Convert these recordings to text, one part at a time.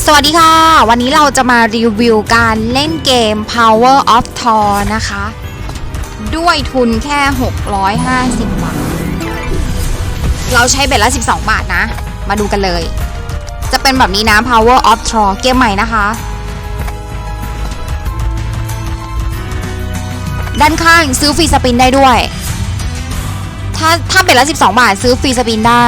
สวัสดีค่ะ วันนี้เราจะมารีวิวการเล่นเกม Power of Thor นะคะ ด้วยทุนแค่ 650 บาท เราใช้เบ็ดละ 12 บาทนะ มาดูกันเลย จะเป็นแบบนี้นะ Power of Thor เกมใหม่นะคะ ด้านข้างซื้อฟรีสปินได้ด้วย ถ้าถ้าเบ็ดละ 12 บาทซื้อฟรีสปินได้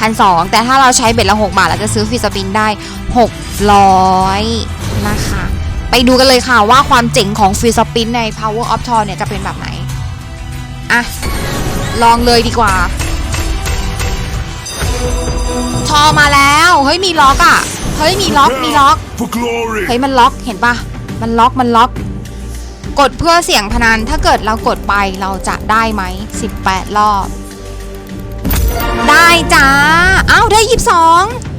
พันสองแต่ถ้าเราใช้เบ็ดละ 6 บาทเราจะซื้อฟรีสปินได้ 600 นะคะ ไปดูกันเลยค่ะว่าความเจ๋งของฟรีสปินใน Power of Thor เนี่ยจะเป็นแบบไหน อะ ลองเลยดีกว่า ทอมาแล้ว เฮ้ย มีล็อกอะ เฮ้ย มีล็อก มีล็อก For glory! เฮ้ย มันล็อก เห็นปะมันล็อก มันล็อก กดเพื่อเสี่ยงพนัน ถ้าเกิดเรากดไปเราจะได้ไหม 18 รอบ ได้จ้า อ้าว ได้ 22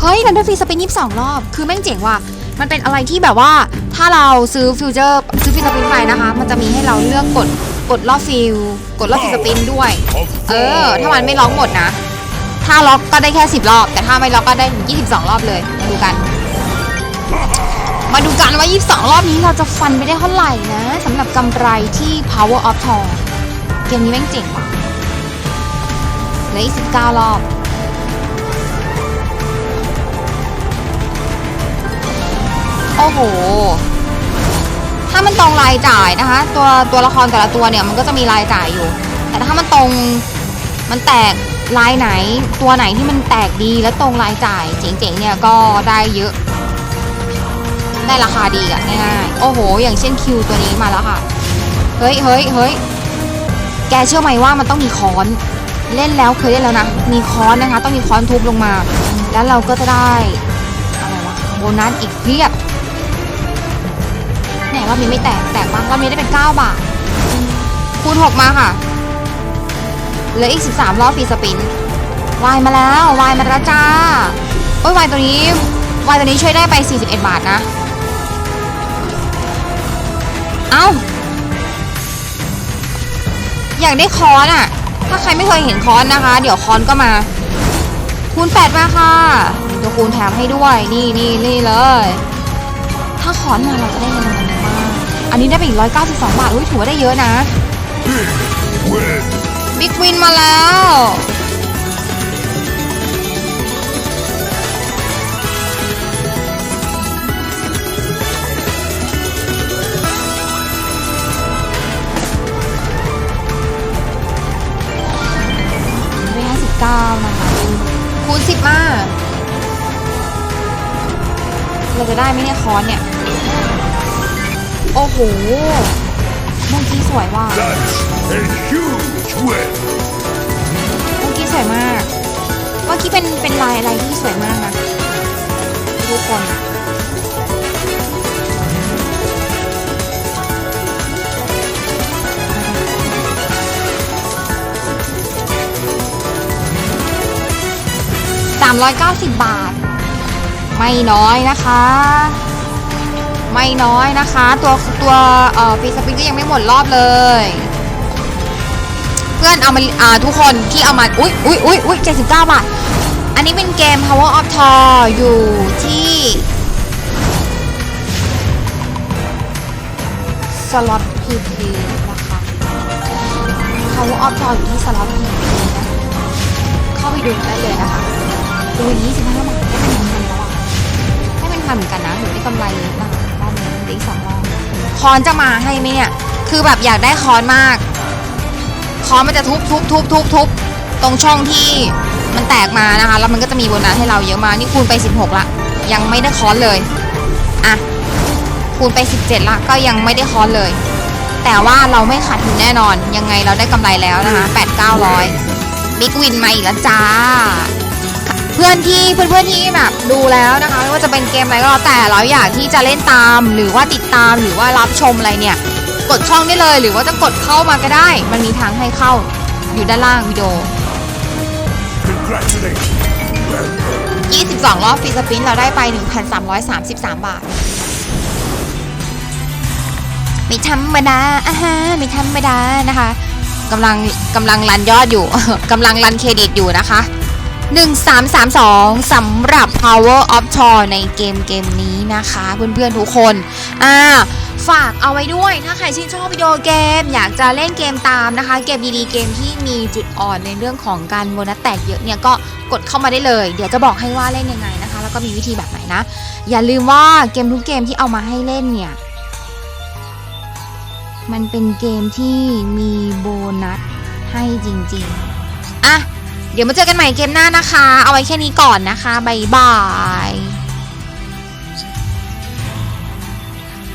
เฮ้ยเราได้ฟรีสปิน22รอบ คือแม่งเจ๋งว่ะ มันเป็นอะไรที่แบบว่าถ้าเราซื้อฟิวเจอร์ซื้อฟรีสปินไปนะคะ มันจะมีให้เราเลือกกดกดรอบฟิลกดรอบฟรีสปินด้วย เออ ถ้ามันไม่ล็อกหมดนะ ถ้าล็อกก็ได้แค่ 10 รอบ แต่ถ้าไม่ล็อกก็ได้ 22 รอบเลยมาดูกัน มาดูกันว่า 22 รอบนี้เราจะฟันไปได้เท่าไหร่นะสำหรับกำไรที่ Power of Thor เกมนี้แม่งเจ๋งว่ะเหลืออีก19 รอบ โอ้โห ถ้ามันตรงรายจ่ายนะคะ ตัวตัวละครแต่ละตัวเนี่ยมันก็จะมีรายจ่ายอยู่ แต่ถ้ามันตรงมันแตกลายไหน ตัวไหนที่มันแตกดีแล้วตรงรายจ่ายเจ๋งๆเนี่ยก็ได้เยอะ ได้ราคาดีอะง่ายๆโอ้โห อย่างเช่นคิวตัวนี้มาแล้วค่ะ เฮ้ยเฮ้ยเฮ้ยแกเชื่อไหมว่ามันต้องมีค้อนเล่นแล้วเคยเล่นแล้วนะ มีค้อนนะคะ ต้องมีค้อนทุบลงมา แล้วเราก็จะได้อะไรวะโบนัสอีกเพียบ รอบนี้ไม่แตกแตกปะรอบนี้ได้เป็น 9 บาท คูณ 6 มาค่ะ เหลืออีก 13 รอบฟรีสปินวายมาแล้ววายมาแล้วจ้า โอ้ยวายตัวนี้วายตัวนี้ช่วยได้ไป 41 บาทนะ เอ้า อยากได้คอนอะถ้าใครไม่เคยเห็นคอนนะคะ เดี๋ยวคอนก็มา คูณ 8 มาค่ะเดี๋ยวคูณแถมให้ด้วย นี่นี่นี่เลย ถ้าคอนมาเราจะได้เงิน นนี้ได้ไปอีก 192 บาท อุ้ยถือว่าได้เยอะนะ บิ๊กวินมาแล้วไม่ห้าสิบก้านะคะ คูณสิบมาเราจะได้ไหมเนี่ยคอนเนี่ย อ้โหเมื่อกี้สวยว่ะ That's a huge win! เมื่อกี้สวยมาก เมื่อกี้เป็นเป็นลายอะไรที่สวยมากนะทุกคนสามร้อยเก้าสิบบาท ไม่น้อยนะคะ ไม่น้อยนะคะ ตัวตัวฟีสปินก็ยังไม่หมดรอบเลย เพื่อนเอามาอ่าทุกคนที่เอามา อุ๊ยอุ๊ยอุ๊ยอุ๊ยเจ็ดสิบเก้าบาท อันนี้เป็นเกม Power of Thor อยู่ที่สล็อต PP นะคะ Power of Thor อยู่ที่สล็อต PP นะเข้าไปดูได้เลยนะคะดูยี่สิบห้าบาทได้เป็นพันแล้วอะได้เป็นพันเหมือนกันนะถือได้กำไรเยอะมาก อีกสองรอบคอนจะมาให้ไหมเนี่ย คือแบบอยากได้คอนมากคอนมันจะทุบทุบทุบทุบทุบตรงช่องที่มันแตกมานะคะ แล้วมันก็จะมีโบนัสให้เราเยอะมากนี่คูณไป 16 ละ ยังไม่ได้คอนเลย อะ คูณไป 17 ละ ก็ยังไม่ได้คอนเลย แต่ว่าเราไม่ขาดทุนแน่นอน ยังไงเราได้กำไรแล้วนะคะ 8 900 บิ๊กวินมาอีกแล้วจ้า พื่อนที่เพื่อนๆที่แบบดูแล้วนะคะไม่ว่าจะเป็นเกมอะไรก็แล้วแต่เราอยากที่จะเล่นตาม หรือว่าติดตามหรือว่ารับชมอะไรเนี่ย กดช่องได้เลย หรือว่าจะกดเข้ามาก็ได้ มันมีทางให้เข้าอยู่ด้านล่างวิดีโอ 22 รอบฟรีสปินเราได้ไป 1,333 บาท ไม่ธรรมดาอ่าฮะไม่ธรรมดานะคะกำลังกำลังรันยอดอยู่ กำลังรันเครดิตอยู่นะคะ 1332สำหรับ Power of Tor ในเกมเกมนี้นะคะ เพื่อนๆทุกคน อ่า ฝากเอาไว้ด้วย ถ้าใครชื่นชอบวิดีโอเกม อยากจะเล่นเกมตามนะคะ เกมดีๆเกมที่มีจุดอ่อนในเรื่องของการโบนัสแตกเยอะเนี่ยก็กดเข้ามาได้เลย เดี๋ยวจะบอกให้ว่าเล่นยังไงนะคะ แล้วก็มีวิธีแบบไหนนะ อย่าลืมว่าเกมทุกเกมที่เอามาให้เล่นเนี่ย มันเป็นเกมที่มีโบนัสให้จริงๆ อะ เดี๋ยวมาเจอกันใหม่เกมหน้านะคะ เอาไว้แค่นี้ก่อนนะคะ บ๊ายบาย